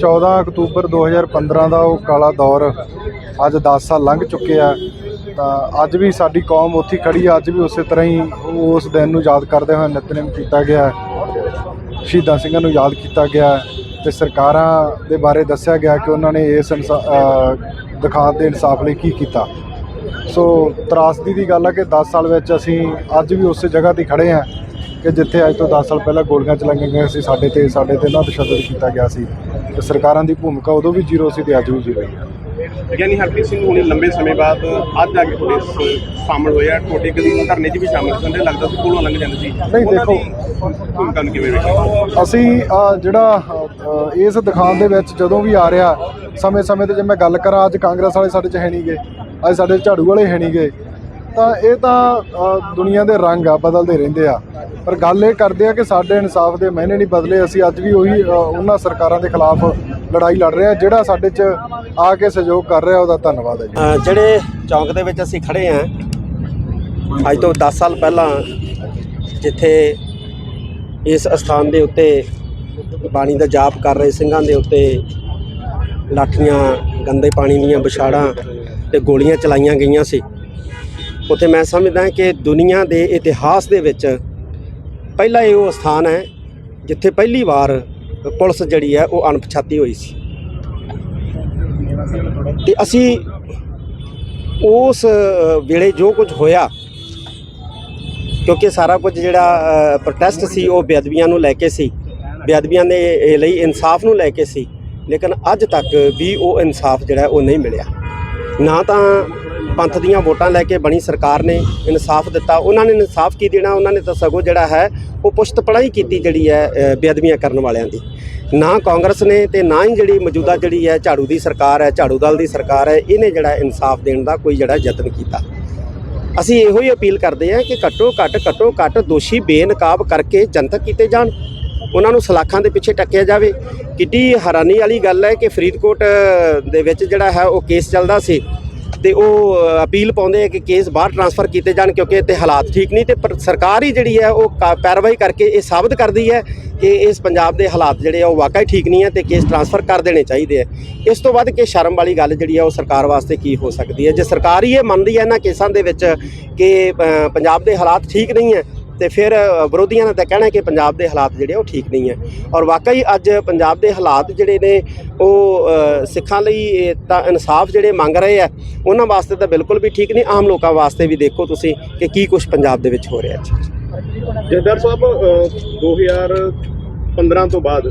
14 October 2015 ਦਾ ਉਹ ਕਾਲਾ ਦੌਰ ਅੱਜ 10 ਸਾਲ ਲੰਘ ਚੁੱਕੇ ਆ। ਤਾਂ ਅੱਜ ਵੀ ਸਾਡੀ ਕੌਮ ਉੱਥੇ ਹੀ ਖੜੀ ਆ। ਅੱਜ ਵੀ ਉਸੇ ਤਰ੍ਹਾਂ ਹੀ ਉਸ ਦਿਨ ਨੂੰ ਯਾਦ ਕਰਦੇ ਹੋਏ ਨਿਤਨੇਮ ਕੀਤਾ ਗਿਆ। ਸ਼ਹੀਦਾਂ ਸਿੰਘਾਂ ਨੂੰ ਯਾਦ ਕੀਤਾ ਗਿਆ ਹੈ ਤੇ ਸਰਕਾਰਾਂ ਦੇ ਬਾਰੇ ਦੱਸਿਆ ਗਿਆ ਕਿ ਉਹਨਾਂ ਨੇ ਇਸ ਇਨਸਾ- ਅ, ਦੇ ਇਨਸਾਫ ਲਈ ਕੀ ਕੀਤਾ। ਸੋ ਤਰਾਸਦੀ ਦੀ ਗੱਲ ਹੈ ਕਿ 10 ਸਾਲ ਵਿੱਚ ਅਸੀਂ ਅੱਜ ਵੀ ਉਸੇ ਜਗ੍ਹਾ ਤੇ ਖੜੇ ਹਾਂ ਕਿ ਜਿੱਥੇ ਅੱਜ ਤੋਂ 10 ਸਾਲ ਪਹਿਲਾਂ ਗੋਲੀਆਂ ਚਲਾਈਆਂ ਗਈਆਂ ਸੀ ਸਾਡੇ ਤੇ ਸਾਡੇ ਤੇ ਨਾ ਤਸ਼ੱਦਦ ਕੀਤਾ ਗਿਆ ਸੀ। ਤੇ ਸਰਕਾਰਾਂ ਦੀ ਭੂਮਿਕਾ ਉਦੋਂ ਵੀ ਜ਼ੀਰੋ ਸੀ ਤੇ ਅੱਜ ਵੀ ਜ਼ੀਰੋ ਹੈ ਯਾਨੀ ਹਰਪ੍ਰੀਤ ਸਿੰਘ ਹੁਣੇ ਲੰਬੇ ਸਮੇਂ ਬਾਅਦ ਅੱਜ ਆ ਕੇ ਤੁਹਾਡੇ ਸ- ਸ਼ਾਮਲ ਹੋਏ ਆ ਤੁਹਾਡੇ ਕਦੀ ਧਰਨੇ 'ਚ ਵੀ ਸ਼ਾਮਲ ਹੁੰਦੇ ਲੱਗਦਾ ਸੀ ਕੋਲੋਂ ਲੰਘ ਜਾਂਦੇ ਸੀ। ਨਹੀਂ, ਦੇਖੋ। ਭੂਮਿਕਾ ਨੂੰ ਕਿਵੇਂ ਵੇਖਦੇ ਅਸੀਂ ਜਿਹੜਾ ਇਸ ਦਿਖਾਉਣ ਦੇ ਵਿੱਚ ਜਦੋਂ ਵੀ ਆ ਰਿਹਾ ਸਮੇਂ-ਸਮੇਂ ਤੇ ਜੇ ਮੈਂ ਗੱਲ ਕਰਾਂ ਅੱਜ ਕਾਂਗਰਸ ਵਾਲੇ ਸਾਡੇ ਚ ਹੈ ਨਹੀਂਗੇ ਅੱਜ ਸਾਡੇ ਝਾੜੂ ਵਾਲੇ ਹੈ ਨਹੀਂਗੇ ਤਾਂ ਇਹ ਤਾਂ ਦੁਨੀਆ ਦੇ ਰੰਗ ਆ, ਬਦਲਦੇ ਰਹਿੰਦੇ ਆ। ਪਰ ਗੱਲ ਇਹ ਕਰਦੇ ਆ ਕਿ ਸਾਡੇ ਇਨਸਾਫ ਦੇ ਮਹੀਨੇ ਨਹੀਂ ਬਦਲੇ। ਅਸੀਂ ਅੱਜ ਵੀ ਉਹੀ ਉਹਨਾਂ ਸਰਕਾਰਾਂ ਦੇ ਖਿਲਾਫ ਲੜਾਈ ਲੜ ਰਹੇ ਆ, ਜਿਹੜਾ ਸਾਡੇ ਚ ਆ ਕੇ ਸਹਿਯੋਗ ਕਰ ਰਿਹਾ, ਉਹਦਾ ਧੰਨਵਾਦ ਹੈ ਜੀ। ਜਿਹੜੇ ਚੌਂਕ ਦੇ ਵਿੱਚ ਅਸੀਂ ਖੜੇ ਆਂ, ਅੱਜ ਤੋਂ 10 ਸਾਲ ਪਹਿਲਾਂ ਜਿੱਥੇ ਇਸ ਅਸਥਾਨ ਦੇ ਉੱਤੇ ਬਾਣੀ ਦਾ ਜਾਪ ਕਰ ਰਹੇ ਸਿੰਘਾਂ ਦੇ ਉੱਤੇ ਲਾਠੀਆਂ, ਗੰਦੇ ਪਾਣੀ ਦੀਆਂ ਵਿਛਾੜਾਂ ਤੇ ਗੋਲੀਆਂ ਚਲਾਈਆਂ ਗਈਆਂ ਸੀ। ਉੱਥੇ ਮੈਂ ਸਮਝਦਾ ਕਿ ਦੁਨੀਆ ਦੇ ਇਤਿਹਾਸ ਦੇ ਵਿੱਚ ਪਹਿਲਾ ਇਹ ਉਹ ਸਥਾਨ ਹੈ ਜਿੱਥੇ ਪਹਿਲੀ ਵਾਰ ਪੁਲਿਸ ਜਿਹੜੀ ਹੈ ਉਹ ਅਣਪਛਾਤੀ ਹੋਈ ਸੀ। ਤੇ ਅਸੀਂ ਉਸ ਵੇਲੇ ਜੋ ਕੁਝ ਹੋਇਆ, ਕਿਉਂਕਿ ਸਾਰਾ ਕੁਝ ਜਿਹੜਾ ਪ੍ਰੋਟੈਸਟ ਸੀ, ਉਹ ਬੇਅਦਬੀਆਂ ਨੂੰ ਲੈ ਕੇ ਸੀ। ਬੇਅਦਬੀਆਂ ਦੇ ਲਈ ਇਨਸਾਫ ਨੂੰ ਲੈ ਕੇ ਸੀ। ਲੇਕਿਨ ਅੱਜ ਤੱਕ ਵੀ ਉਹ ਇਨਸਾਫ ਜਿਹੜਾ ਉਹ ਨਹੀਂ ਮਿਲਿਆ। ਨਾ ਤਾਂ ਪੰਥ ਦੀਆਂ ਵੋਟਾਂ ਲੈ ਕੇ ਬਣੀ ਸਰਕਾਰ ਨੇ ਇਨਸਾਫ ਦਿੱਤਾ। ਉਹਨਾਂ ਨੇ ਇਨਸਾਫ ਕੀ ਦੇਣਾ? ਉਹਨਾਂ ਨੇ ਤਾਂ ਸਗੋਂ ਜਿਹੜਾ ਹੈ, ਉਹ ਪੁਸ਼ਤ ਪੜਾਈ ਕੀਤੀ ਜਿਹੜੀ ਹੈ ਬੇਅਦਬੀਆਂ ਕਰਨ ਵਾਲਿਆਂ ਦੀ। ਨਾ ਕਾਂਗਰਸ ਨੇ ਤੇ ਨਾ ਹੀ ਜਿਹੜੀ ਮੌਜੂਦਾ ਜਿਹੜੀ ਹੈ ਝਾੜੂ ਦੀ ਸਰਕਾਰ ਹੈ, ਝਾੜੂ ਦਲ ਦੀ ਸਰਕਾਰ ਹੈ, ਇਹਨੇ ਜਿਹੜਾ ਇਨਸਾਫ ਦੇਣ ਦਾ ਕੋਈ ਜਿਹੜਾ ਯਤਨ ਕੀਤਾ। ਅਸੀਂ ਇਹੋ ਹੀ ਅਪੀਲ ਕਰਦੇ ਹਾਂ ਕਿ ਘੱਟੋ ਘੱਟ ਘੱਟੋ ਘੱਟ ਦੋਸ਼ੀ ਬੇਨਕਾਬ ਕਰਕੇ ਜਨਤਕ ਕੀਤੇ ਜਾਣ। ਉਹਨਾਂ ਨੂੰ ਸਲਾਖਾਂ ਦੇ ਪਿੱਛੇ ਟੱਕਿਆ ਜਾਵੇ। ਕਿੱਡੀ ਹੈਰਾਨੀ ਵਾਲੀ ਗੱਲ ਹੈ ਕਿ ਫਰੀਦਕੋਟ ਦੇ ਵਿੱਚ ਜਿਹੜਾ ਹੈ, ਉਹ ਕੇਸ ਚੱਲਦਾ ਸੀ। ਤੇ ਉਹ ਅਪੀਲ ਪਾਉਂਦੇ ਆ ਕਿ ਕੇਸ ਬਾਹਰ ਟਰਾਂਸਫਰ ਕੀਤੇ ਜਾਣ ਕਿਉਂਕਿ ਇੱਥੇ ਹਾਲਾਤ ਠੀਕ ਨਹੀਂ ਤੇ ਪਰ ਸਰਕਾਰ ਹੀ ਜਿਹੜੀ ਹੈ ਉਹ ਕਾ- ਪੈਰਵਾਈ ਕਰਕੇ ਇਹ ਸਾਬਤ ਕਰਦੀ ਹੈ ਕਿ ਇਸ ਪੰਜਾਬ ਦੇ ਹਾਲਾਤ ਜਿਹੜੇ ਆ ਉਹ ਵਾਕਈ ਠੀਕ ਨਹੀਂ ਹੈ ਤੇ ਕੇਸ ਟਰਾਂਸਫਰ ਕਰ ਦੇਣੇ ਚਾਹੀਦੇ ਆ। ਇਸ ਤੋਂ ਵੱਧ ਕਿ ਸ਼ਰਮ ਵਾਲੀ ਗੱਲ ਜਿਹੜੀ ਆ ਉਹ ਸਰਕਾਰ ਵਾਸਤੇ ਕੀ ਹੋ ਸਕਦੀ ਹੈ? ਜੇ ਸਰਕਾਰ ਹੀ ਇਹ ਮੰਨਦੀ ਹੈ ਇਹਨਾਂ ਕੇਸਾਂ ਦੇ ਵਿੱਚ ਕਿ ਪੰਜਾਬ ਦੇ ਹਾਲਾਤ ਠੀਕ ਨਹੀਂ ਹੈ ਤੇ ਫਿਰ ਵਿਰੋਧੀਆਂ ਦਾ ਤਾਂ ਕਹਿਣਾ ਕਿ ਪੰਜਾਬ ਦੇ ਹਾਲਾਤ ਜਿਹੜੇ ਆ ਉਹ ਠੀਕ ਨਹੀਂ ਹੈ। ਔਰ ਵਾਕਈ ਅੱਜ ਪੰਜਾਬ ਦੇ ਹਾਲਾਤ ਜਿਹੜੇ ਨੇ ਉਹ ਸਿੱਖਾਂ ਲਈ ਤਾਂ ਇਨਸਾਫ ਜਿਹੜੇ ਮੰਗ ਰਹੇ ਆ ਉਹਨਾਂ ਵਾਸਤੇ ਤਾਂ ਬਿਲਕੁਲ ਵੀ ਠੀਕ ਨਹੀਂ। ਆਮ ਲੋਕਾਂ ਵਾਸਤੇ ਵੀ ਦੇਖੋ ਤੁਸੀਂ ਕਿ ਕੀ ਕੁਝ ਪੰਜਾਬ ਦੇ ਵਿੱਚ ਹੋ ਰਿਹਾ ਹੈ। ਜਹਦਾਰ ਸਾਹਿਬ ਅ, 2015 ਤੋਂ ਬਾਅਦ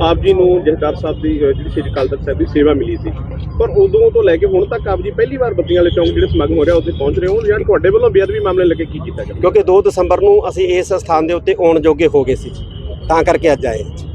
ਆਪ ਜੀ ਨੂੰ ਜਹਦਾਰ ਸਾਹਿਬ ਦੀ ਜਿਹੜੀ ਸ਼੍ਰੀ ਅਕਾਲ ਤਖਤ ਸਾਹਿਬ ਦੀ ਸੇਵਾ ਮਿਲੀ ਸੀ। ਪਰ ਉਦੋਂ ਤੋਂ ਲੈ ਕੇ ਹੁਣ ਤੱਕ ਆਪ ਜੀ ਪਹਿਲੀ ਵਾਰ ਬੱਤੀਆਂ ਵਾਲੇ ਚੌਂਕ ਜਿਹੜੇ ਸਮਾਗਮ ਹੋ ਰਿਹਾ, ਉੱਥੇ ਪਹੁੰਚ ਰਹੇ ਹੋ ਜਾਂ ਤੁਹਾਡੇ ਵੱਲੋਂ ਬੇਅਦਬੀ ਮਾਮਲੇ ਲੱਗੇ, ਕੀ ਕੀਤਾ ਗਿਆ ਕਿਉਂਕਿ 2 ਦਸੰਬਰ ਨੂੰ ਅਸੀਂ ਇਸ ਸਥਾਨ ਦੇ ਉੱਤੇ ਆਉਣ ਜੋਗੇ ਹੋ ਗਏ ਸੀ ਤਾਂ ਕਰਕੇ ਅੱਜ ਆਏ ਹਾਂ।